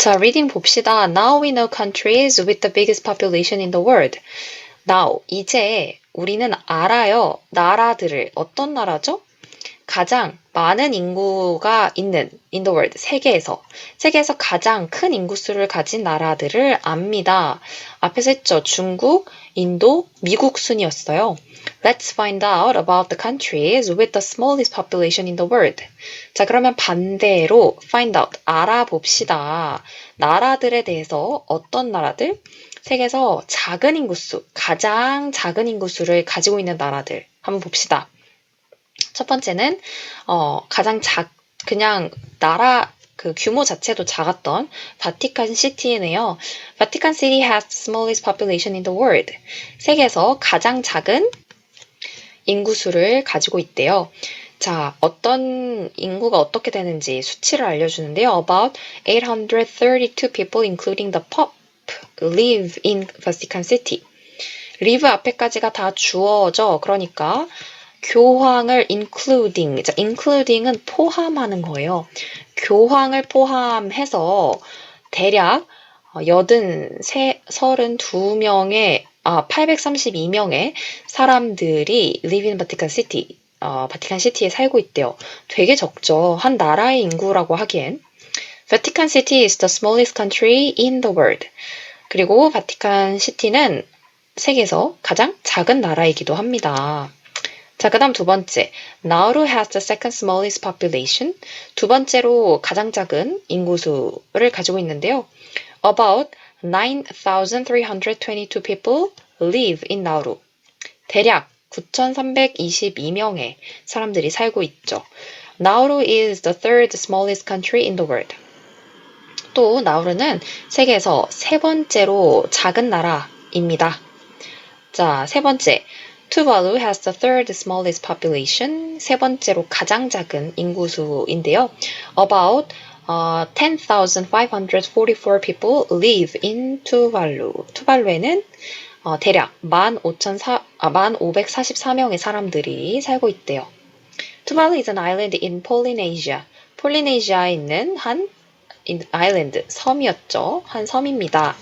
자, 리딩 봅시다. Now we know countries with the biggest population in the world. Now, 이제 우리는 알아요. 나라들을. 어떤 나라죠? 가장 많은 인구가 있는 the world, 세계에서. 세계에서 가장 큰 인구수를 가진 나라들을 압니다. 앞에서 했죠. 중국, 인도, 미국 순이었어요. Let's find out about the countries with the smallest population in the world. 자, 그러면 반대로 find out, 알아봅시다. 나라들에 대해서 어떤 나라들? 세계에서 작은 인구수, 가장 작은 인구수를 가지고 있는 나라들 한번 봅시다. 첫 번째는 어, 가장 작 그냥 나라 그 규모 자체도 작았던 바티칸 시티네요. 바티칸 City has smallest population in the world. 세계에서 가장 작은 인구수를 가지고 있대요. 자, 어떤 인구가 어떻게 되는지 수치를 알려주는데요. About 832 people, including the Pope, live in Vatican City. live 앞에까지가 다 주어져. 그러니까 교황을 including, 자, including은 포함하는 거예요. 교황을 포함해서 대략 여든 세, 서른 두 명의 아, 832명의 사람들이 live in Vatican City, 어, 바티칸 시티에 살고 있대요. 되게 적죠. 한 나라의 인구라고 하기엔. Vatican City is the smallest country in the world. 그리고 바티칸 시티는 세계에서 가장 작은 나라이기도 합니다. 자, 그 다음 두 번째. Nauru has the second smallest population. 두 번째로 가장 작은 인구수를 가지고 있는데요. About 9,322 people live in Nauru. 대략 9,322명의 사람들이 살고 있죠. Nauru is the third smallest country in the world. 또 나우루는 세계에서 세 번째로 작은 나라입니다. 자, 세 번째. Tuvalu has the third smallest population. 세 번째로 가장 작은 인구수인데요. About uh, 10,544 people live in Tuvalu. 투발루에는 어, 대략 15,400, 아, 1544명의 사람들이 살고 있대요. Tuvalu is an island in Polynesia. 폴리네시아에 있는 한 아일랜드, 섬이었죠. 한 섬입니다.